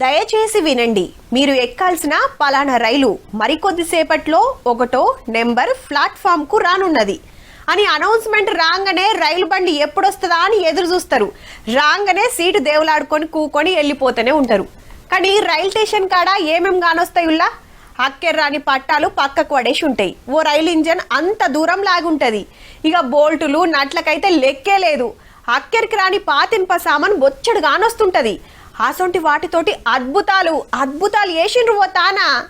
దయచేసి వినండి మీరు ఎక్కాల్సిన పలానా రైలు మరికొద్దిసేపట్లో ఒకటో నెంబర్ ప్లాట్ఫామ్కు రానున్నది. అని అనౌన్స్మెంట్ రాగానే రైలు బండి ఎప్పుడొస్తుందా అని ఎదురు చూస్తారు. రాగానే సీటు దేవులాడుకొని కూకొని వెళ్ళిపోతూనే ఉంటారు. కానీ రైల్ స్టేషన్ కాడ ఏమేం కానొస్తాయుల్లా అక్కెర్రాని పట్టాలు పక్కకు పడేసి ఉంటాయి. ఓ రైలు ఇంజన్ అంత దూరం లాగుంటది. ఇక బోల్టులు నట్లకైతే లెక్కే లేదు. అక్కెరికి రాని పాతింప సామాన్ బొచ్చడు కానొస్తుంటుంది అసొంటి వాటితోటి అద్భుతాలు అద్భుతాలు వేసిండ్రు ఓ తానా.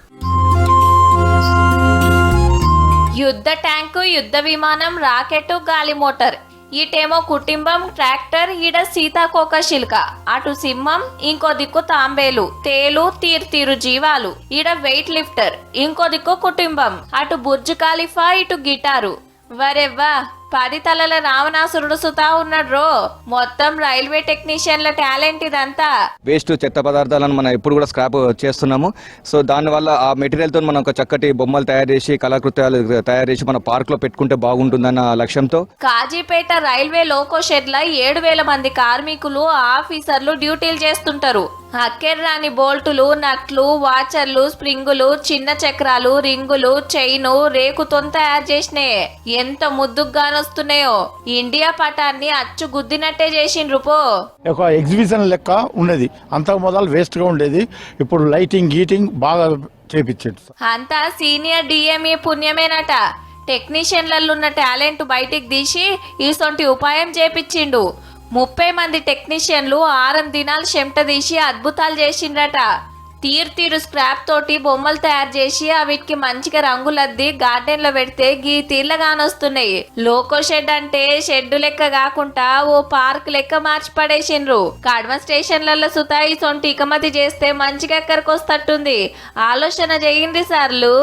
యుద్ధ ట్యాంకు యుద్ధ విమానం రాకెట్ గాలి మోటార్. ఇటేమో కుటుంబం ట్రాక్టర్ ఈడ సీతాకోక శిల్క. అటు సింహం ఇంకో దిక్కు తాంబేలు. తేలు తీరు జీవాలు. ఈడ వెయిట్ లిఫ్టర్. ఇంకో దిక్కు కుటుంబం. అటు బుర్జ్ ఖాలిఫా ఇటు గిటారు. వరెవ్వా పది తలల రావణాసురుడు సుతా ఉన్నాడు రో. మొత్తం రైల్వే టెక్నీషియన్ల టాలెంట్ ఇదంతా. వేస్ట్ చెత్త పదార్థాలను మనం ఎప్పుడు కూడా స్క్రాప్ చేస్తున్నాము. సో దానివల్ల ఆ మెటీరియల్తో మనం ఒక చక్కటి బొమ్మలు తయారు చేసి కళాకృత్యాలు తయారు చేసి మన పార్క్లో పెట్టుకుంటే బాగుంటుందన్న లక్ష్యంతో. కాజీపేట రైల్వే లోకో షెడ్ల ఏడు వేల మంది కార్మికులు ఆఫీసర్లు డ్యూటీలు చేస్తుంటారు. అక్కెర్రాని బోల్టులు నట్లు వాచర్లు స్ప్రింగులు చిన్న చక్రాలు రింగులు చైను రేకుతో తయారు చేసినాయి. ఎంత ముద్దుగానొస్తున్నాయో ఇండియా పటాన్ని అచ్చు గుద్దినట్టే చేసిండ్రు పో. ఒక ఎగ్జిబిషన్ లెక్క ఉన్నది అంతకు మొదలు వేస్ట్గా ఉండేది. ఇప్పుడు లైటింగ్ గీటింగ్ బాగా చేపించాడు అంతా సీనియర్ డిఎంఈ పుణ్యమేనట. టెక్నీషియన్లలో ఉన్న టాలెంట్ బయటికి తీసి ఈసొంటి ఉపాయం చేపించిండు. ముప్పై మంది టెక్నీషియన్లు ఆరం దినాలు చెమట తీసి అద్భుతాలు చేసిండ్రట. తీరు తీరు స్క్రాప్ తోటి బొమ్మలు తయారు చేసి అవిటికి మంచిగా రంగులద్ది గార్డెన్లో పెడితే గీ తీర్లగానొస్తున్నాయి లోకో షెడ్ అంటే షెడ్ లెక్క కాకుండా ఓ పార్క్ లెక్క మార్చి పడేసిండ్రు. కడమ స్టేషన్లలో సుతాయి సొంటి ఇకమతి చేస్తే మంచిగా ఎక్కడికొస్తట్టుంది. ఆలోచన చేయండి సార్లు.